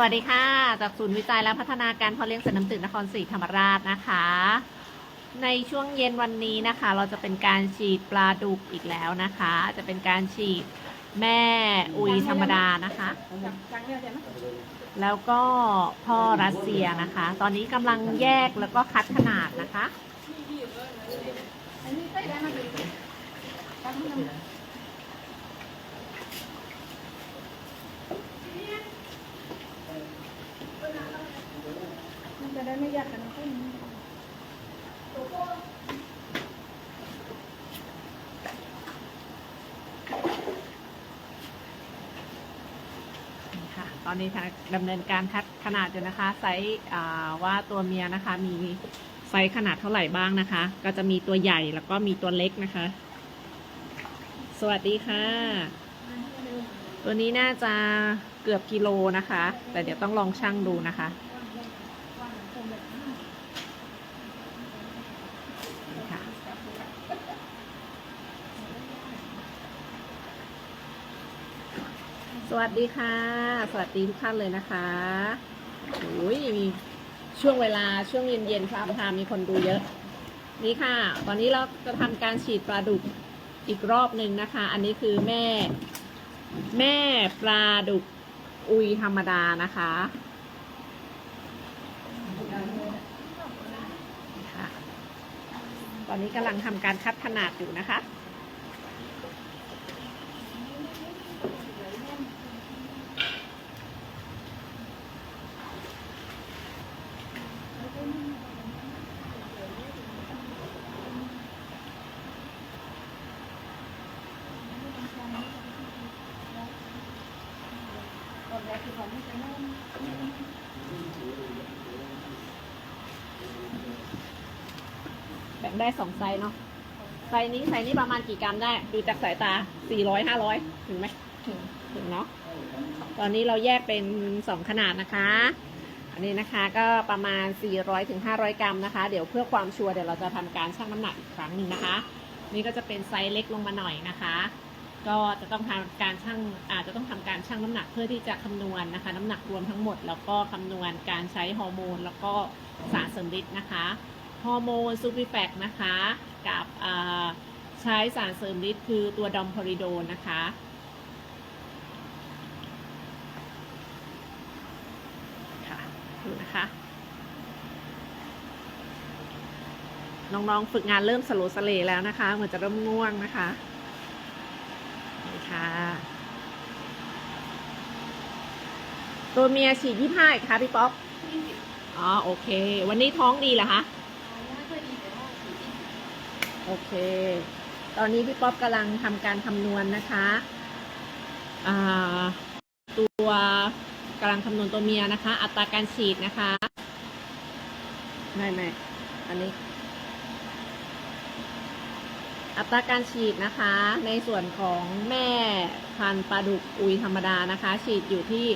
สวัสดีค่ะ จากศูนย์วิจัยและพัฒนาการพาะเลี้ยงสัตว์น้ำจืดนครศรีธรรมราชนะคะ ในช่วงเย็นวันนี้นะคะ เราจะเป็นการฉีดปลาดุกอีกแล้วนะคะ จะเป็นการฉีดแม่อุยธรรมดานะคะ แล้วก็พ่อรัสเซียนะคะ ตอนนี้กำลังแยกแล้วก็คัดขนาดนะคะ อันนี้ใส่ได้ไหม จะได้ไม่ยากกันนะคุณนี่ค่ะ ตอนนี้ทางดำเนินการคัดขนาดอยู่นะคะ ไซส์ว่าตัวเมียนะคะ มีไซส์ขนาดเท่าไหร่บ้างนะคะ ก็จะมีตัวใหญ่แล้วก็มีตัวเล็กนะคะ สวัสดีค่ะ ตัวนี้น่าจะเกือบกิโลนะคะ แต่เดี๋ยวต้องลองชั่งดูนะคะนี่ค่ะ ส วัสดีค่ะ สวัสดีทุกท่านเลยนะคะโอ้ยมีช่วงเวลาช่วงเย็นๆพรามทามมีคนดูเยอะ นี่ค่ะตอนนี้เราจะทำการฉีดปลาดุกอีกรอบหนึ่งนะคะ อันนี้คือแม่ แม่ปลาดุกอุยธรรมดานะคะตอนนี้กำลังทำการคัดขนาดอยู่นะคะ ตอนแรกคือของไม่ใช่แม่ แบ่ง ได้สองไซส์เนาะไซส์นี้ไซส์นี้ประมาณกี่กรัมได้ ดูจากสายตา400 500ถึงไหมถึงถึงเนาะตอนนี้เราแยกเป็น2ขนาดนะคะ อันนี้นะคะก็ประมาณ 400ถึง500 กรัมนะคะ เดี๋ยวเพื่อความชัวร์เดี๋ยวเราจะทำการชั่งน้ำหนักอีกครั้งหนึ่งนะคะ นี่ก็จะเป็นไซส์เล็กลงมาหน่อยนะคะก็จะต้องทำการชั่งอาจจะต้องทำการชั่งน้ำหนักเพื่อที่จะคำนวณนะคะ น้ำหนักรวมทั้งหมด แล้วก็คำนวณการใช้ฮอร์โมน แล้วก็สารเสริมฤทธิ์นะคะ ฮอร์โมนซูปิแฟกนะคะ กับอ่าใช้สารเสริมฤทธิ์คือตัวดอมพอริโดนนะคะค่ะดูนะคะน้อง ๆ ฝึกงานเริ่มสโลว์สเลแล้วนะคะ เหมือนจะเริ่มง่วงนะคะนี่ค่ะ ตัวเมียฉีดยี่ห้าอีกคะพี่ป๊อปอ๋อ โอเค วันนี้ท้องดีเหรอคะ ไม่ค่อยดีแต่ว่าสีที่ โอเค ตอนนี้พี่ป๊อปกำลังทำการคำนวณนะคะอ่าตัวกำลังคำนวณตัวเมียนะคะ อัตราการฉีดนะคะไม่ไม่อันนี้ อัตราการฉีดนะคะ ในส่วนของแม่พันธุ์ปลาดุกอุยธรรมดานะคะ ฉีดอยู่ที่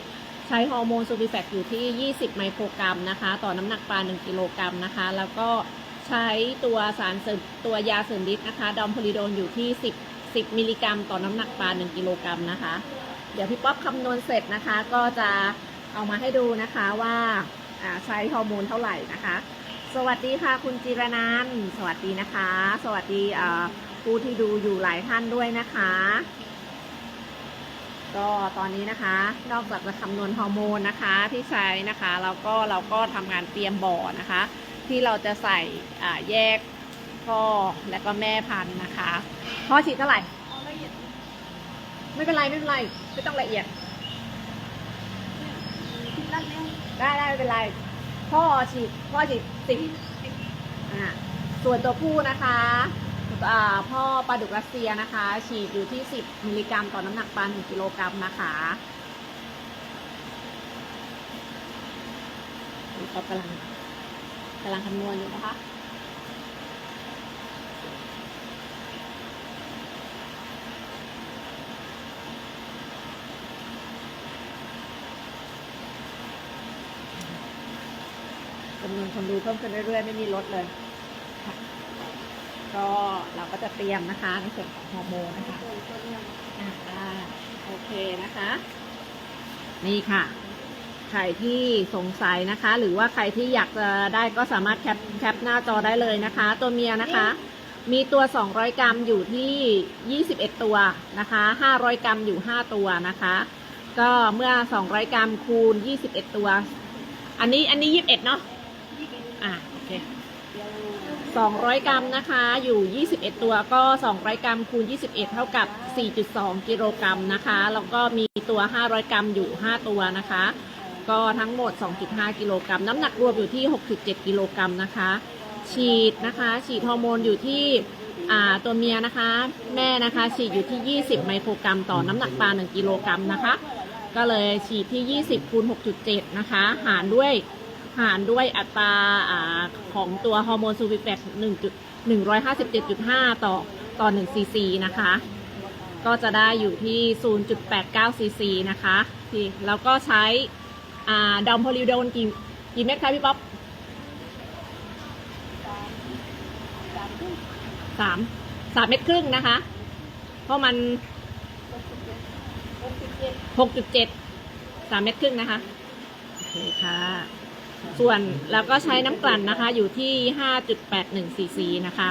ใช้ฮอร์โมนซูปิแฟกอยู่ที่ 20 ไมโครกรัมนะคะ ต่อน้ำหนักปลา 1 กิโลกรัมนะคะ แล้วก็ ใช้ตัวสารเสริมตัวยาเสริมฤทธิ์นะคะดอมโพลิโดนอยู่ที่ 10 10 มิลลิกรัม ต่อน้ำหนักปลา 1 กิโลกรัมนะคะ เดี๋ยวพี่ป๊อปคำนวณเสร็จนะคะ ก็จะเอามาให้ดูนะคะว่าใช้ฮอร์โมนเท่าไหร่นะคะ สวัสดีค่ะคุณจิรนันสวัสดีนะคะ สวัสดีผู้ที่ดูอยู่หลายท่านด้วยนะคะ ก็ตอนนี้นะคะ นอกจากจะคำนวณฮอร์โมนนะคะที่ใช้นะคะแล้วก็เราก็ทำงานเตรียมบ่อนะคะ ที่เราจะใส่แยกพ่อและก็แม่พันธุ์นะคะพ่อฉีดเท่าไหร่ไม่เป็นไรไม่เป็นไรไม่ต้องละเอียด ได้ได้ไม่เป็นไร พ่อฉีดพ่อฉีดสิบอ่าส่วนตัวผู้นะคะพ่อปลาดุกรัสเซียนะคะ ฉีดอยู่ที่ 10 มิลลิกรัมต่อน้ำหนักปลา1กิโลกรัมนะคะก็กำลัง กำลังคำนวณอยู่นะคะ จำนวนคนดูเพิ่มขึ้นเรื่อยๆ ไม่มีลดเลยค่ะก็เราก็จะเตรียมนะคะ ในส่วนของฮอร์โมนนะคะตัวตัวเนี่ยอ่าได้โอเคนะคะ นี่ค่ะ ใครที่สงสัยนะคะ หรือว่าใครที่อยากจะได้ก็สามารถแคปแคปหน้าจอได้เลยนะคะ ตัวเมียนะคะ มีตัว 200 กรัมอยู่ที่ 21 ตัวนะคะ 500 กรัมอยู่ 5 ตัวนะคะ ก็เมื่อ 200 กรัมคูณ 21 ตัว อันนี้อันนี้ 21 เนาะอะโอเค200 กรัมนะคะ อยู่ 21 ตัวก็ 200 กรัมคูณ 21 เท่ากับ 4.2 กิโลกรัมนะคะ แล้วก็มีตัว 500 กรัมอยู่ 5 ตัวนะคะ ก็ทั้งหมด 2.5 กิโลกรัม น้ำหนักรวมอยู่ที่ 6.7 กิโลกรัมนะคะ ฉีดนะคะ ฉีดฮอร์โมนอยู่ที่ตัวเมียนะคะ แม่นะคะฉีดอยู่ที่ 20 ไมโครกรัม ต่อน้ำหนักปลา 1 กิโลกรัมนะคะ ก็เลยฉีดที่ 20 คูณ 6.7 นะคะ หารด้วย หารด้วยอัตราอาของตัวฮอร์โมนซูบิแฟก157.5 ต่อ ต่อ1ซีซีนะคะ ก็จะได้อยู่ที่ 0.89ซีซีนะคะทีแล้วก็ใช้ อ่าดอมโพลิโดนกี่กี่เม็ดคะพี่ป๊อปสามสามเม็ดครึ่งนะคะ เพราะมันหกจุดเจ็ดสามเม็ดครึ่งนะคะโอเคค่ะ ส่วนแล้วก็ใช้น้ำกลั่นนะคะ อยู่ที่5.81ซีซีนะคะ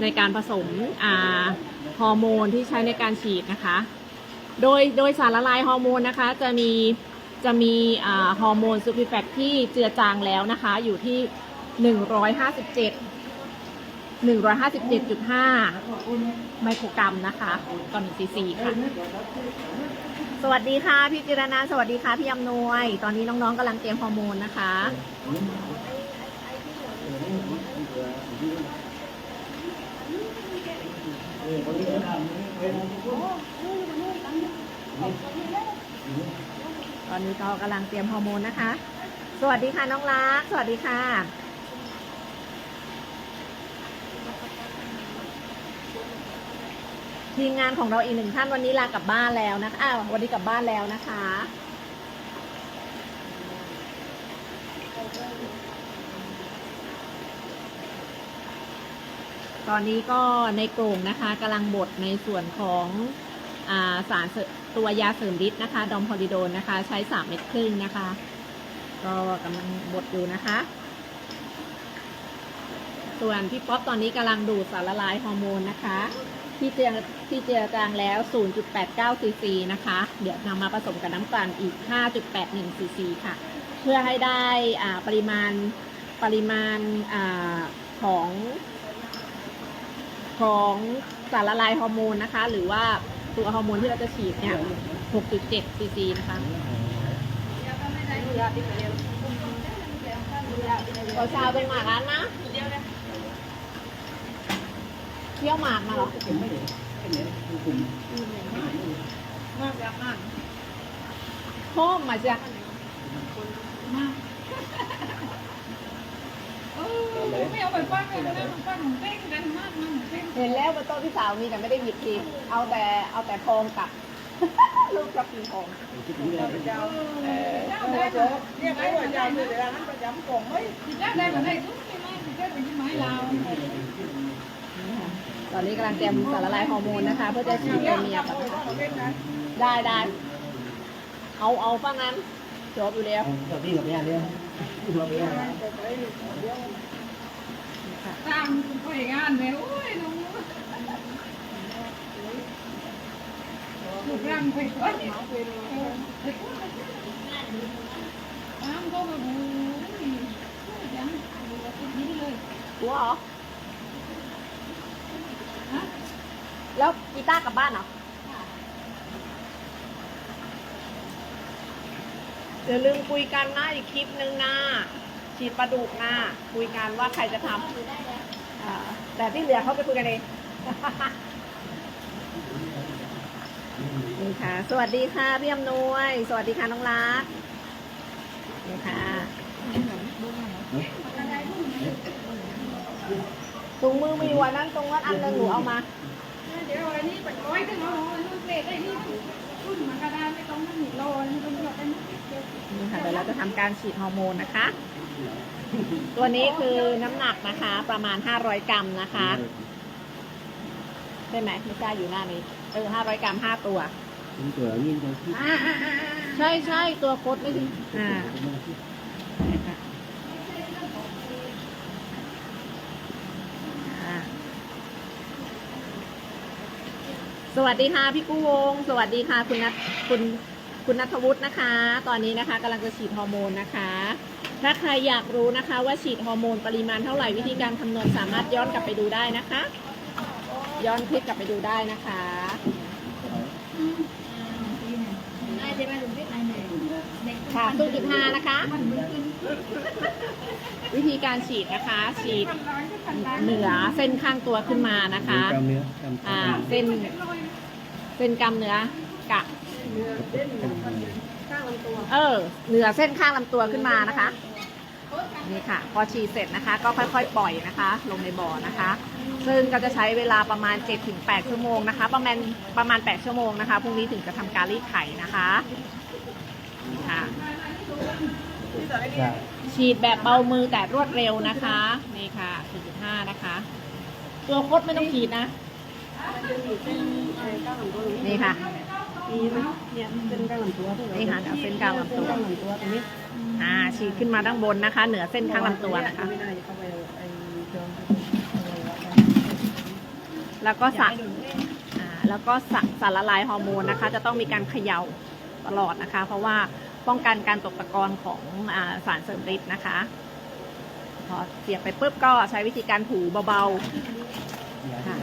ในการผสมอ่าฮอร์โมนที่ใช้ในการฉีดนะคะ โดยโดยสารละลายฮอร์โมนนะคะ จะมี จะมีฮอร์โมนซูปิแฟกที่เจือจางแล้วนะคะ อยู่ที่ 157 157.5 ไมโครกรัมนะคะต่อ1ซีซีค่ะ สวัสดีค่ะ พี่จิรนันท์สวัสดีค่ะ พี่อำนวย ตอนนี้น้องๆกำลังเตรียมฮอร์โมนนะคะ ตอนนี้ก็กำลังเตรียมฮอร์โมนนะคะ สวัสดีค่ะน้องรัก สวัสดีค่ะ ทีมงานของเราอีกหนึ่งท่านวันนี้ลากลับบ้านแล้วนะคะอ้าววันนี้กลับบ้านแล้วนะคะตอนนี้ก็ในโกลงนะคะกำลังบดในส่วนของ สารตัวยาเสริมฤทธิ์นะคะ ดอมพอลิโดนนะคะ ใช้สามเม็ดครึ่งนะคะ ก็กำลังบดอยู่นะคะ ส่วนพี่ป๊อปตอนนี้กำลังดูดสารละลายฮอร์โมนนะคะ ที่เจือที่เจือจางแล้ว 0.89ซีซีนะคะ เดี๋ยวนำมาผสมกับน้ำตาลอีก 5.81ซีซีค่ะ เพื่อให้ได้อ่าปริมาณปริมาณอาของของสารละลายฮอร์โมนนะคะ หรือว่า ตัวฮอร์โมนที่เราจะฉีดเนี่ย6.7ซีซีนะคะขอชาวเป็นหมากร้านนะเที่ยวหมากมาเหรอมากแบบนั้นโคมมาจ้ะมากเออ ไม่เอาไปปั้นเลยนะมันปั้นของเต้งกันมากมันเต้งเห็นแล้วบนโต๊ะพี่สาวมีแต่ไม่ได้หยิบทีเอาแต่เอาแต่ทองกลับลูกกลับกินทองเจ้าเจ้าได้เจอเรียกไอ้ว่าเจ้าคือเดี๋ยวนั้นประจำกล่องไม่เจ้าได้มาได้ทุกที่ไม่เจ้าเป็นที่ไม้ลาวตอนนี้กำลังเตรียมสารละลายฮอร์โมนนะคะ เพื่อจะฉีดตัวเมียก่อนนะคะได้ได้เอาเอาฟังนั้นจบอยู่แล้วกับพี่กับแม่เนี่ยเราไปได้ค่ะ ตามไปงานเลยโอ้ยน้องลูกรังไปก่อนตามก็มาบูยังเลยหัวเหรอแล้วกีตาร์กลับบ้านเหรอเดี๋ยวลืมคุยกันนะอีกคลิปนึงนะฉีดปลาดุกนะคุยกันว่าใครจะทำ แต่ที่เหลือเขาไปคุยกันเองนี่ค่ะ สวัสดีค่ะพี่อำนวย สวัสดีค่ะน้องรักนี่ค่ะถุงมือมีอยู่อันนั้นตรงนั้นอันหนึงหนูเอามาเดี๋ยวอันนี้เป็นร้อยถึงร้อยนู่นเตะได้นี่รุ่นมันก็ได้ไม่ต้องมันหนีรอนี่ต้องยอดได้นะนี่ค่ะเดี๋ยวเราจะทำการฉีดฮอร์โมนนะคะ ตัวนี้คือน้ำหนักนะคะ ประมาณ 500 กรัมนะคะ ใช่ไหมไม่ใช่อยู่หน้านี้เออ500 กรัม 5 ตัวเป็นตัวยิ่งตัวที่ใช่ใช่ตัวโคดไม่ถึงอ่าอ่าสวัสดีค่ะพี่กู้วง สวัสดีค่ะคุณนัทคุณคุณนัทวุฒินะคะ ตอนนี้นะคะกำลังจะฉีดฮอร์โมนนะคะ ถ้าใครอยากรู้นะคะว่าฉีดฮอร์โมนปริมาณเท่าไหร่วิธีการคำนวณสามารถย้อนกลับไปดูได้นะคะ ย้อนคลิปกลับไปดูได้นะคะค่ะตู้จุดห้านะคะ วิธีการฉีดนะคะ ฉีดเหนือเส้นข้างตัวขึ้นมานะคะกเนื้อกล้ามอ่าเนื้อเส้นเส้นกล้ามเนื้อกะ เออ เหนือเส้นข้างลำตัวขึ้นมานะคะ นี่ค่ะ พอฉีดเสร็จนะคะ ก็ค่อยๆ ปล่อยนะคะ ลงในบ่อนะคะ ซึ่งก็จะใช้เวลาประมาณ 7-8 ชั่วโมงนะคะ ประมาณประมาณ 8 ชั่วโมงนะคะพรุ่งนี้ถึงจะทำการรีดไถนะคะค่ะใช่ฉีดแบบเบามือแต่รวดเร็วนะคะนี่ค่ะ 4.5 นะคะ ตัวคดไม่ต้องฉีดนะ นี่ค่ะ มีไหมเนี่ยเป็นกลางลำตัวที่เรานี่ค่ะเส้นกลางลำตัวกลางลำตัวตรงนี้อ่าฉีดขึ้นมาด้านบนนะคะ เหนือเส้นข้างลำตัวนะคะ ไม่ได้เข้าไปไอ้จอมแล้วก็สะอ่าแล้วก็สะสารละลายฮอร์โมนนะคะ จะต้องมีการเขย่าตลอดนะคะ เพราะว่าป้องกันการตกตะกอนของอาสารเสริมฤทธิ์นะคะ พอเสียบไปปุ๊บก็ใช้วิธีการถูเบาๆค่ะ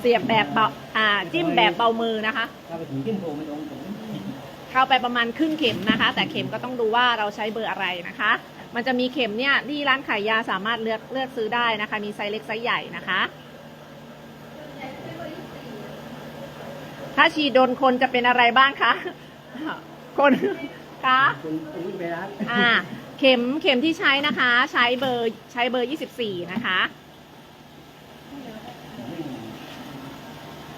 เสียบแบบเบาอ่าจิ้มแบบเบามือนะคะ ถ้าไปถึงขึ้นโพไม่ตรงตรงเข้าไปประมาณครึ่งเข็มนะคะ แต่เข็มก็ต้องดูว่าเราใช้เบอร์อะไรนะคะ มันจะมีเข็มเนี่ยที่ร้านขายยาสามารถเลือกเลือกซื้อได้นะคะ มีไซส์เล็กไซส์ใหญ่นะคะ ถ้าฉีดโดนคนจะเป็นอะไรบ้างคะคนคะคนคนวิ่งไปร้านอ่า เข็มเข็มที่ใช้นะคะ ใช้เบอร์ใช้เบอร์ 24 นะคะ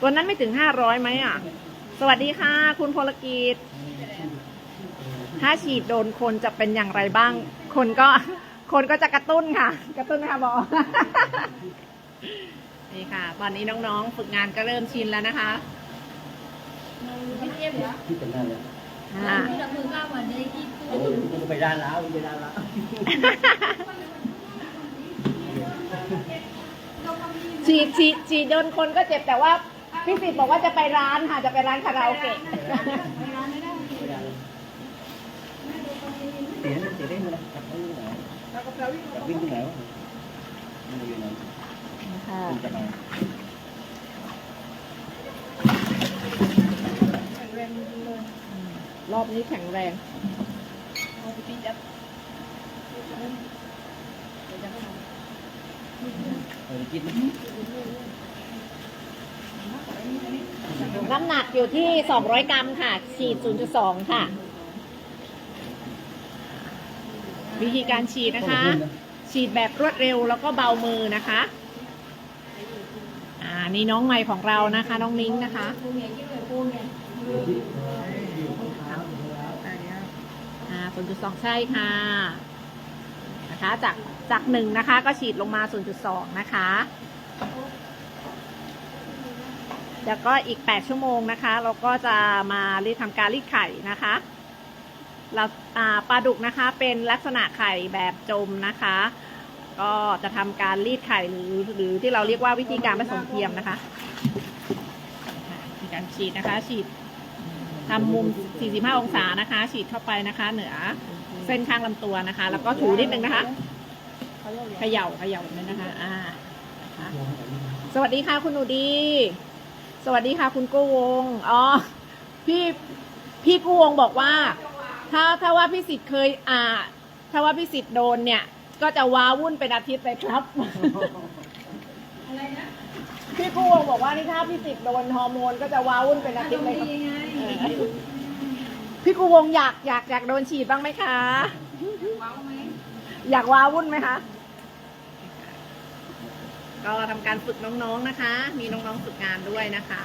วนั้นไม่ถึง500ไหมอะ สวัสดีค่ะ คุณพลกิจ ถ้าฉีดโดนคนจะเป็นอย่างไรบ้าง คนก็ คนก็จะกระตุ้นค่ะ กระตุ้นนะคะบอนี่ค่ะ ตอนนี้น้องๆ ฝึกงานก็เริ่มชินแล้วนะคะที่เป็นนั่นเลยอ่าโอ้ยไปร้านแล้วไปร้านแล้วฉีดฉีดฉีดโดนคนก็เจ็บแต่ว่า พี่สิทธิ์บอกว่าจะไปร้านค่ะ จะไปร้านคาราโอเกะไปร้านเสียเสียได้เลยกลับไปไหนแล้วก็เราวิ่งกลับวิ่งที่ไหนวะมันอยู่ไหนค่ะคุณจะมาแข็งแรงจริงเลยรอบนี้แข็งแรงเอาไปตีจับเออคิดไหม น้ำหนักอยู่ที่ 200 กรัมค่ะฉีด 0.2 ค่ะ วิธีการฉีดนะคะ ฉีดแบบรวดเร็วแล้วก็เบามือนะคะอ่านี่น้องใหม่ของเรานะคะ น้องนิ้งนะคะอ่า0.2 ใช่ค่ะนะคะจากจากหนึ่งนะคะ ก็ฉีดลงมา 0.2 นะคะ แล้วก็อีก 8 ชั่วโมงนะคะ เราก็จะมารีดทำการรีดไข่นะคะเราปลาดุกนะคะเป็นลักษณะไข่แบบจมนะคะ ก็จะทำการรีดไข่หรือหรือที่เราเรียกว่าวิธีการผสมเทียมนะคะค่ะวิธีการฉีดนะคะ ฉีดทำมุม 45 องศานะคะ ฉีดเข้าไปนะคะ เหนือเส้นข้างลำตัวนะคะ แล้วก็ถูนิดนึงนะคะเขย่าเขย่าแบบนี้นะคะ อ่า สวัสดีค่ะคุณหนูดี สวัสดีค่ะ คุณกู้วง อ๋อ พี่พี่กู้วงบอกว่า ถ้าถ้าว่าพี่สิทธิ์เคยอ่า ถ้าว่าพี่สิทธิ์โดนเนี่ย ก็จะว้าวุ่นเป็นอาทิตย์เลยครับพี่กู้วงบอกว่านี่ถ้าพี่สิทธิ์โดนฮอร์โมนก็จะว้าวุ่นเป็นอาทิตย์เลยครับเออพี่กู้วงอยากอยากอยากโดนฉีดบ้างไหมคะอยากว้าวุ่นไหมคะ ก็ทำการฝึกน้องๆนะคะ มีน้องๆฝึกงานด้วยนะคะ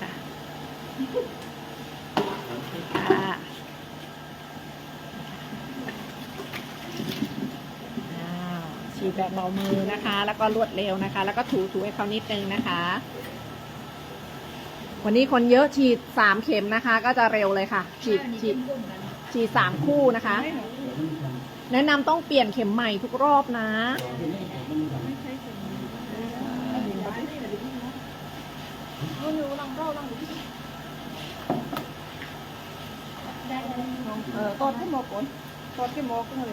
ค่ะอาฉีดแบบเบามือนะคะ แล้วก็รวดเร็วนะคะ แล้วก็ถูถูให้เขานิดนึงนะคะ วันนี้คนเยอะฉีดสามเข็มนะคะ ก็จะเร็วเลยค่ะ ฉีดฉีด ฉีดสามคู่นะคะ แนะนำต้องเปลี่ยนเข็มใหม่ทุกรอบนะเออตอนที่หมอกก่อนตอนที่หมอก็เลย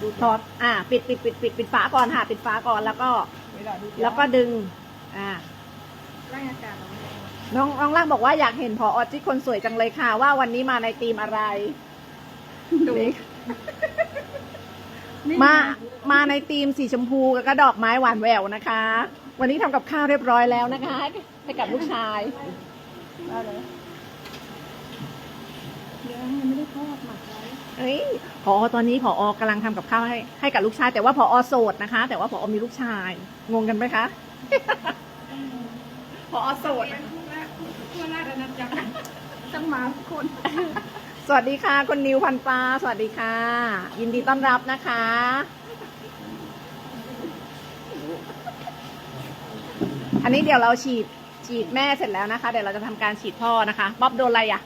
ดูถอด อ่า ปิดปิดปิดปิดปิดฝาก่อนค่ะ ปิดฝาก่อนแล้วก็ เวลาดูแล้วก็ดึง อ่า ร่างอากาศเรา น้องน้องล่างบอกว่าอยากเห็นพออที่คนสวยจังเลยค่ะ ว่าวันนี้มาในธีมอะไรดูมา มาในธีมสีชมพูกับกระดอกไม้หวานแหววนะคะ วันนี้ทำกับข้าวเรียบร้อยแล้วนะคะให้กับลูกชายได้เลยเดี๋ยวยังไม่ได้ทอดหมักไว้เอ้ยพอตอนนี้พอกำลังทำกับข้าวให้ให้กับลูกชาย แต่ว่าพอโสดนะคะ แต่ว่าพอมีลูกชาย งงกันไหมคะพอโสด ทั่วราชอาณาจักรตั้งมาทุกคน สวัสดีค่ะคุณนิวพันปลาสวัสดีค่ะ ยินดีต้อนรับนะคะ อันนี้เดี๋ยวเราฉีดฉีดแม่เสร็จแล้วนะคะ เดี๋ยวเราจะทำการฉีดพ่อนะคะบ๊อบโดนอะไรอะ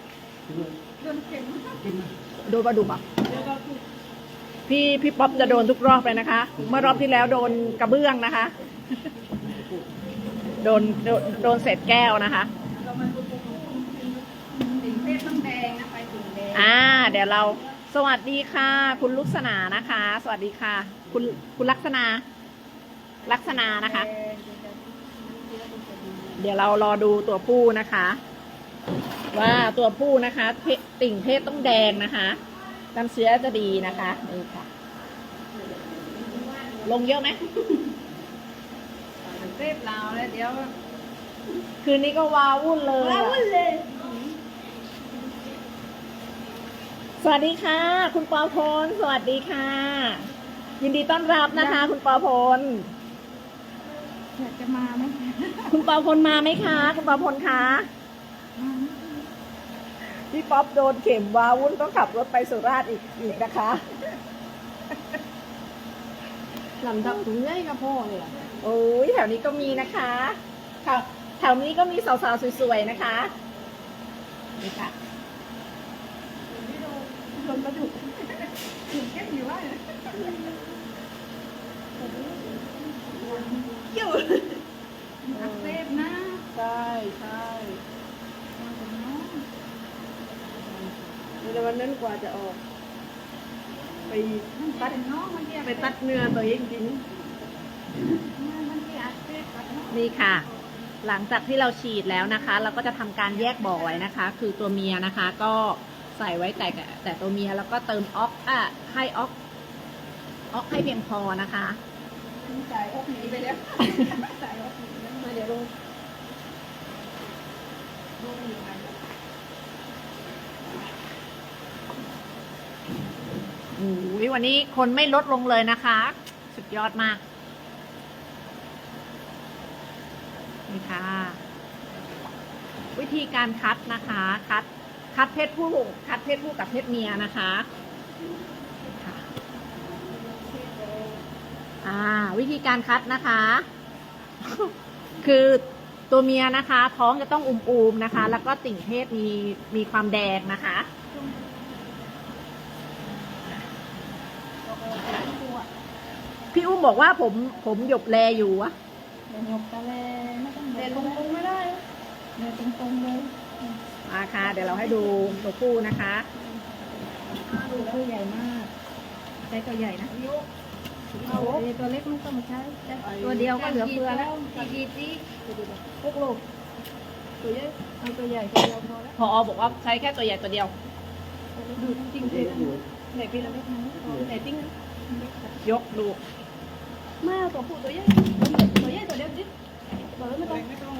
โดนเข็มโดนปลาดุกอะพี่พี่ป๊อปจะโดนทุกรอบเลยนะคะ เมื่อรอบที่แล้วโดนกระเบื้องนะคะ โดนโดนโดนเศษแก้วนะคะ สีเทพต้องแดงนะไปถึงแดง อ่า เดี๋ยวเราสวัสดีค่ะ คุณลุกษณานะคะ สวัสดีค่ะ คุณคุณลักษณา ลักษณานะคะ เดี๋ยวเรารอดูตัวผู้นะคะ ว่าตัวผู้นะคะเพติ่งเพศต้องแดงนะคะน้ำเชื้อจะดีนะคะนี่ค่ะ ลงเยอะไหมเทพลาวแล้วเดี๋ยว คืนนี้ก็วาวุ่นเลยอะเลย สวัสดีค่ะ คุณปอพล สวัสดีค่ะ ยินดีต้อนรับนะคะ คุณปอพลอยากจะมาไหมคุณปอพลมาไหมคะ คุณปอพลคะพี่ป๊อปโดนเข็มวาวุ่นต้องขับรถไปสุราษฎร์อีกอีกนะคะลำดับถุงใหญ่กับพ่อเลยอะโอ้ยแถวนี้ก็มีนะคะแถวแถวนี้ก็มีสาวๆสวยๆนะคะนี่ค่ะ ลงกระดูกถึงแค่อยู่ว่าอยู่อักเสบนะใช่ใช่ในวันนั้นกว่าจะออก ไปตัดน้องมันเียไปตัดเนื้อตัวเองกิงนี่ค่ะ หลังจากที่เราฉีดแล้วนะคะ เราก็จะทำการแยกบ่อไว้นะคะ คือตัวเมียนะคะก็ ใส่ไว้แต่แต่ตัวเมียแล้วก็เติมออกอะให้ออกออกให้เพียงพอนะคะจ่ายออกหนีไปแล้วจ่ายออกหนีแล้วมาเดี๋ยวลงลงอีกอันโอ้ยวันนี้คนไม่ลดลงเลยนะคะ สุดยอดมาก นี่ค่ะ วิธีการคัดนะคะ คัด คัดเพศผู้คัดเพศผู้กับเพศเมียนะคะค่ะอ่าวิธีการคัดนะคะ คือตัวเมียนะคะ ท้องจะต้องอุ้มๆนะคะ แล้วก็ติ่งเพศมีมีความแดงนะคะพี่อุ้มบอกว่าผมผมหยบแลอยู่อะเดี๋ยวหยกตะเลไม่ต้องเดินตรงๆไม่ได้เดินตรงๆเลย มาค่ะ เดี๋ยวเราให้ดูตัวผู้นะคะดูตัวใหญ่มากใช้ตัวใหญ่นะเอาตัวเล็กไม่ต้องใช้ตัวเดียวก็เหลือเฟือแล้วกี่ทีพวกลูกตัวใหญ่เอาตัวใหญ่ตัวเดียวพอแล้วพอบอกว่าใช้แค่ตัวใหญ่ตัวเดียวดูจริงเด็กอยู่ๆไหนพี่เราไม่ทำไหนติ้งยกดูมาตัวผู้ตัวใหญ่ตัวใหญ่ตัวเดียวดิตัวเล็กไม่ต้อง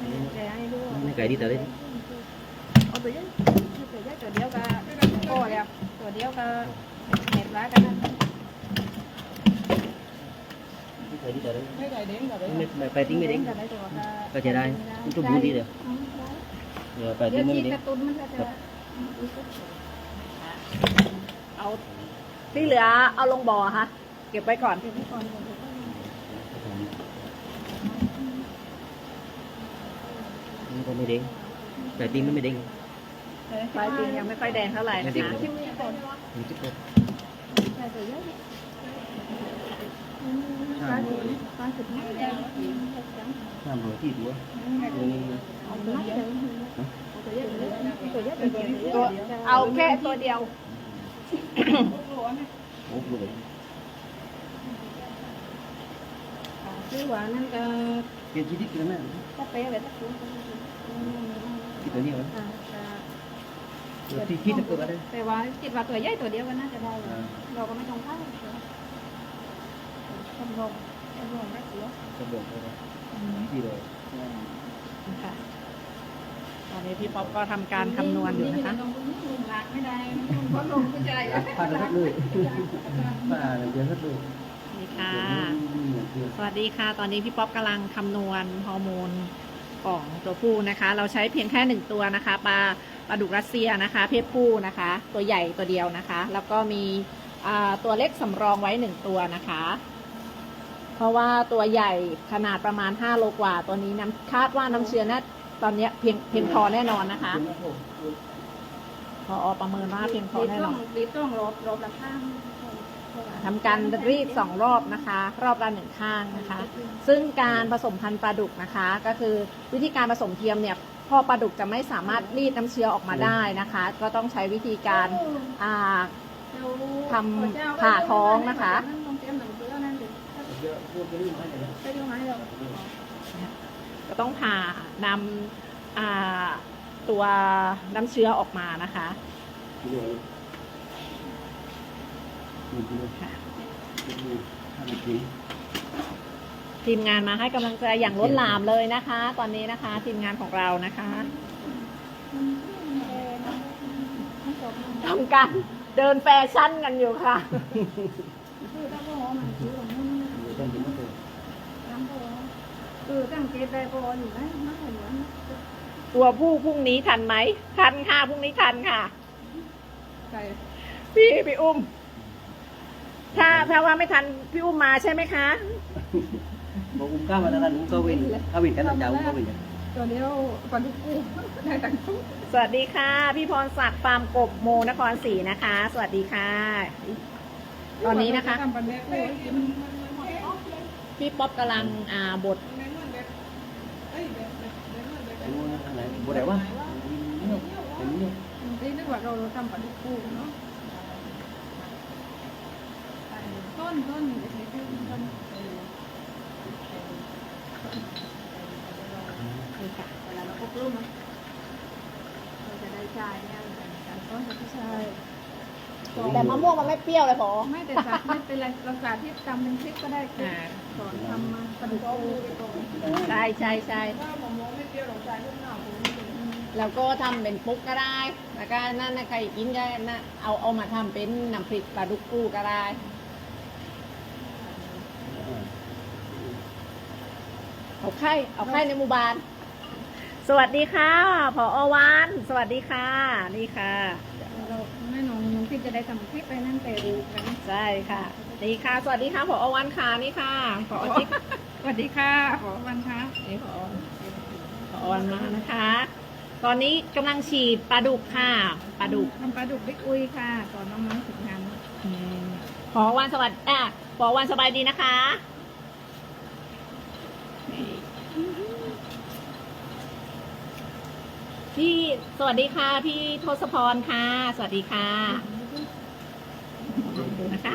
ตัวนี้เลยนะแกให้ด้วยไม่ไกลดีแต่เลยเอาตัวใหญ่ตัวใหญ่ตัวเดียวกับโอ้แล้วตัวเดียวกับเห็ดร้ายกันนะไม่ไกลดีแต่เลยไม่ไก่เด้งกับเด้งไม่ไม่ไปติ้งไม่เด้เด้งงกับได้ตัวก็จะได้มันจุ่มดีเดียวเดี๋ยวไปเดี๋ติ้ยวงไม่ฉีดเด้งกระตุ้นมันก็จะเอาที่เหลือเอาลงบ่อค่ะเก็บไว้ก่อนมัน ก็ไม่เด้งแต่ตีนมันไม่เด้งปลายปียังไม่ค่อยแดงเท่าไหร่ไม่นะเด้งคะมันจะกดห้าร้อยห้าร้อยที่ตัวตัวนี้ตัวเอาแค่ตัวเดียวโอ้โหเลย คือว่านั่นก็เปลี่ยนชีวิตกันนะก็เป๊ะเลยสักทีที่ตัวนี้วะตัวที่คิดจะเกิดอะไรแต่ว่าคิดว่าตัวใหญ่ตัวเดียวก็น่าจะได้ เราก็ไม่ต้องเข้าทำลงทำลงได้เสียจะบอกเลยที่เลยค่ะตอนนี้พี่ป๊อปก็ทำการคำนวณอยู่นะคะลงหลักไม่ได้เพราะลงผู้ใจผ่านแล้วเลยผ่านเดือนแล้วเล ยนี่ค่ะ สวัสดีค่ะ ตอนนี้พี่ป๊อปกำลังคำนวณฮอร์โมนของตัวผู้นะคะ เราใช้เพียงแค่หนึ่งตัวนะคะปลาปลาดุกรัสเซียนะคะ เพศผู้นะคะ ตัวใหญ่ตัวเดียวนะคะ แล้วก็มีตัวเล็กสำรองไว้หนึ่งตัวนะคะ เพราะว่าตัวใหญ่ขนาดประมาณ5โลกว่า ตัวนี้น้ำคาดว่าน้ำเชื้อน่าตอนนี้เพียงเพียงพอแน่นอนนะคะพอประเมินว่าเพียงพอแน่นต้องนดีต้องรบรบละข้าง ทำการรีดสองรอบนะคะ รอบละหนึ่งข้างนะคะ ซึ่งการผสมพันธุ์ปลาดุกนะคะ ก็คือวิธีการผสมเทียมเนี่ยพ่อปลาดุกจะไม่สามารถรีดน้ำเชื้อออกมาได้นะคะ ก็ต้องใช้วิธีการอ่าทำผ่าท้องนะคะก็ต้องผ่านำตัวน้ำเชื้อออกมานะคะ กิโลหนึ่งกิโลค่ะกิโลห้านาทีทีมงานมาให้กำลังใจอย่างล้นหลามเลยนะคะ ตอนนี้นะคะ ทีมงานของเรานะคะทำการเดินแฟชั่นกันอยู่ค่ะ ตัวผู้พรุ่งนี้ทันไหมทันค่ะพรุ่งนี้ทันค่ะพี่พี่อุ้ม ถ้าถ้าว่าไม่ทันพี่อุ้มมาใช่ไหมคะ บอกอุ้มก้าวมาแล้วกันอุ้มก็เว้นถ้าเว้นกันจะอุ้มก็เว้นตัวเดียวปลาดุกกูได้ตั้งทุกสวัสดีค่ะ พี่พรศักดิ์ฟาร์มกบโมนครศรีนะคะ สวัสดีค่ะ ตอนนี้นะคะทำปลาดุกกูกินพี่ป๊อปกำลังอ่าบดอะไรบ่ได้ว่าเป็นเนี่ยนี่นึกว่าเราทำปลาดุกกูเนาะ ต้นต้นเด็กๆต้นนี่ค่ะเวลาเราอบรมเราจะได้ใจเนี่ยการต้นกับผู้ชายแต่มะม่วงมันไม่เปรี้ยวเลยพอไม่แต่สาไม่เป็นไรเราสาธิตทำเป็นคลิปก็ได้อ่าสอนทำมาปลาดุกกูใช่ใช่ใช่ถ้ามองไม่เปรี้ยวหรอกใจลูกหน้าแล้วก็ทำเป็นปุ๊กก็ได้ แล้วก็นั่นใครกินก็นะเอาเอามาทำเป็นน้ำพริกปลาดุกกู้ก็ได้ เอาไข่เอาไข่ในหมู่บ้าน สวัสดีค่ะผออวานสวัสดีค่ะ นี่ค่ะ เราแม่น้องน้องพี่จะได้ทำคลิปไปนั่นแต่ดูกันใช่ค่ะ นี่ค่ะ สวัสดีค่ะผออวานค่ะนี่ค่ะผอจิ๊กสวัสดีค่ะขอวันคะนี่ผอผออวานมานะคะ ตอนนี้กำลังฉีดปลาดุกค่ะปลาดุกทำปลาดุกบิ๊กอุยค่ะสอนน้องๆฝึกงานอืมผออวานสวัสดีอะผออวานสบายดีนะคะ พี่สวัสดีค่ะพี่ทศพรค่ะ สวัสดีค่ะลองดูนะคะ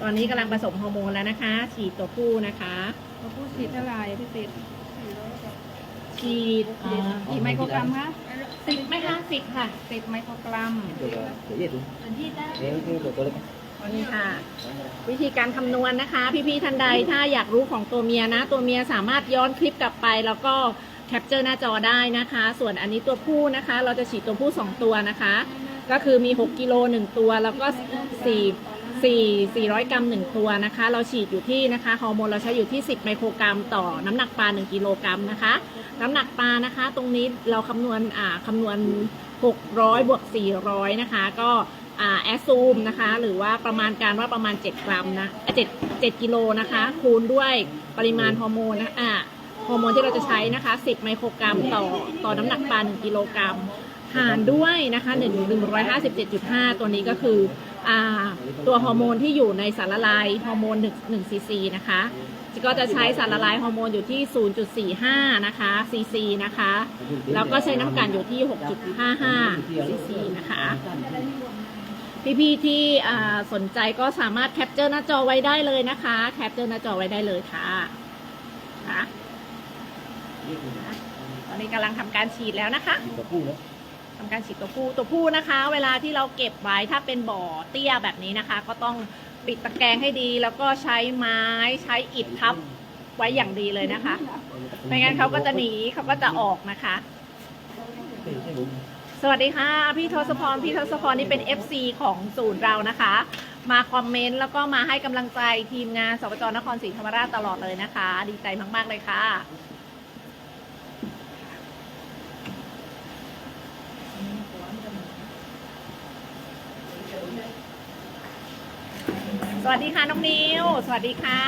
ตอนนี้กำลังผสมฮอร์โมนแล้วนะคะ ฉีดตัวผู้นะคะเขาพูดฉีดเท่าไหร่พี่ติดฉีดเอ่อกี่ไมโครกรัมคะสิบไม่คะสิบค่ะสิบไมโครกรัมตัวตัวเย็ดดูเดี๋ยวตัวตัวเล็กนี่ค่ะ วิธีการคำนวณนะคะ พี่ๆท่านใดถ้าอยากรู้ของตัวเมียนะ ตัวเมียสามารถย้อนคลิปกลับไป แล้วก็ แคปเจอร์หน้าจอได้นะคะ ส่วนอันนี้ตัวผู้นะคะ เราจะฉีดตัวผู้ 2 ตัวนะคะ ก็คือมี 6กิโล1 ตัว แล้วก็4 4 400 กรัม 1 ตัวนะคะ เราฉีดอยู่ที่นะคะฮอร์โมนเราใช้อยู่ที่ 10 ไมโครกรัม ต่อน้ำหนักปลา 1 กิโลกรัมนะคะ น้ำหนักปลานะคะ ตรงนี้เราคำนวณอ่าคำนวณ 600 บวก 400 นะคะ ก็อ่าแอสซูมนะคะ หรือว่าประมาณการว่าประมาณ 7 กรัมนะเจ็ดเจ็ดกิโลนะคะ คูณด้วยปริมาณฮอร์โมนนะอ่า ฮอร์โมนที่เราจะใช้นะคะ 10 ไมโครกรัมต่อต่อน้ำหนักปลา 1 กิโลกรัม หารด้วยนะคะ1 157.5 ตัวนี้ก็คืออตัวฮอร์โมนที่อยู่ในสารละลายฮอร์โมน1 1ซีซีนะคะก็จะใช้สารละลายฮอร์โมนอยู่ที่ 0.45 นะคะซีซีนะคะ แล้วก็ใช้น้ำกันอยู่ที่ 6.55ซีซีนะคะพี่ๆที่อ่สนใจก็สามารถแคปเจอร์หน้าจอไว้ได้เลยนะคะ แคปเจอร์หน้าจอไว้ได้เลยค่ะค่ะ ตอนนี้กำลังทำการฉีดแล้วนะคะตัวผู้เนาะทำการฉีดตัวผู้ตัวผู้นะคะ เวลาที่เราเก็บไว้ถ้าเป็นบ่อเตี้ยแบบนี้นะคะ ก็ต้องปิดตะแกรงให้ดี แล้วก็ใช้ไม้ใช้อิฐทับไว้อย่างดีเลยนะคะไม่งั้นเขาก็จะหนีเขาก็จะออกนะคะใช่ใช่ผมสวัสดีค่ะ พี่ทศพรพี่ทศพรนี่เป็น FC ของศูนย์เรานะคะ มาคอมเมนต์แล้วก็มาให้กำลังใจทีมงานสปจนครศรีธรรมราชตลอดเลยนะคะ ดีใจมาก ๆ เลยค่ะ สวัสดีค่ะน้องนิว สวัสดีค่ะ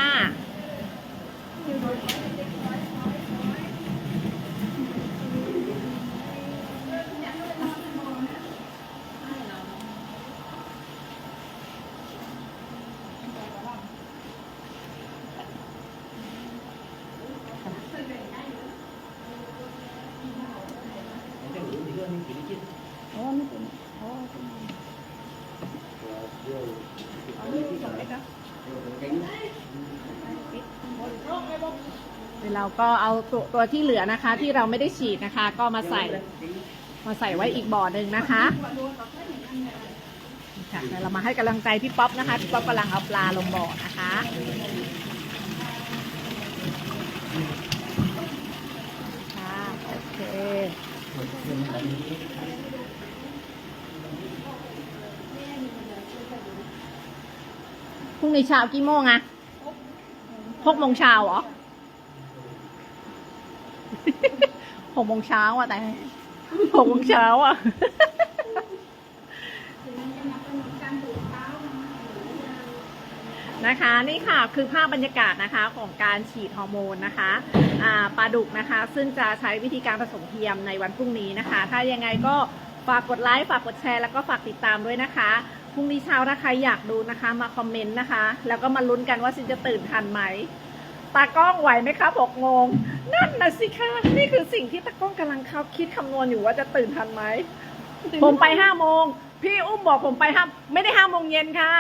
ใช่ผมที่เรื่อง เดี๋ยวเราก็เอาตัวตัวที่เหลือนะคะ ที่เราไม่ได้ฉีดนะคะ ก็มาใส่มาใส่ไว้อีกบ่อหนึ่งนะคะค่ะเดี๋ยวเรามาให้กำลังใจพี่ป๊อปนะคะพี่ป๊อปกำลังเอาปลาลงบ่อนะคะค่ะโอเค พรุ่งนี้เช้ากี่โมงอะหกโมงเช้าเหรอหกโมงเช้าอะแต่หกโมงเช้าอะนะคะนี่ค่ะคือภาพบรรยากาศนะคะของการฉีดฮอร์โมนนะคะอ่าปลาดุกนะคะ ซึ่งจะใช้วิธีการผสมเทียมในวันพรุ่งนี้นะคะ ถ้ายังไงก็ฝากกดไลค์ฝากกดแชร์แล้วก็ฝากติดตามด้วยนะคะพ รุ่งนี้เช้าถ้าใครอยากดูนะคะ มาคอมเมนต์นะคะ แล้วก็มาลุ้นกันว่าซินจะตื่นทันไหมตากล้องไหวไหมคะหกโมงนั่นนะสิคะนี่คือสิ่งที่ตากล้องกำลังเขาคิดคำนวณอยู่ว่าจะตื่นทันไหมผมไปห้าโมงพี่อุ้มบอกผมไปห้าไม่ได้ห้าโมงเย็นค่ะ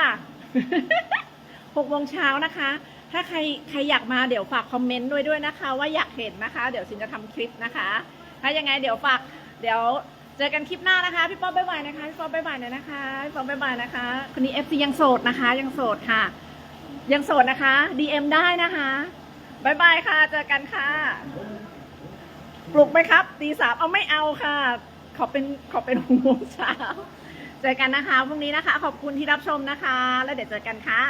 หกโมงเช้านะคะ ถ้าใครใครอยากมาเดี๋ยวฝากคอมเมนต์ด้วยด้วยนะคะ ว่าอยากเห็นนะคะ เดี๋ยวสินจะทำคลิปนะคะ ถ้ายังไงเดี๋ยวฝากเดี๋ยว เจอกันคลิปหน้านะคะ พี่ป๊อปบ๊ายบายนะคะ พี่ป๊อปบ๊ายบายหน่อยนะคะ พี่ป๊อปบ๊ายบายนะคะ คนนี้ FC ยังโสดนะคะ ยังโสดค่ะ ยังโสดนะคะ DM ได้นะคะบ๊ายบายค่ะ เจอกันค่ะ ปลุกไหมครับ ตีสามเอาไม่เอาค่ะ ขอเป็นขอเป็นหกโมงเช้า เจอกันนะคะพรุ่งนี้นะคะ ขอบคุณที่รับชมนะคะ แล้วเดี๋ยวเจอกันค่ะ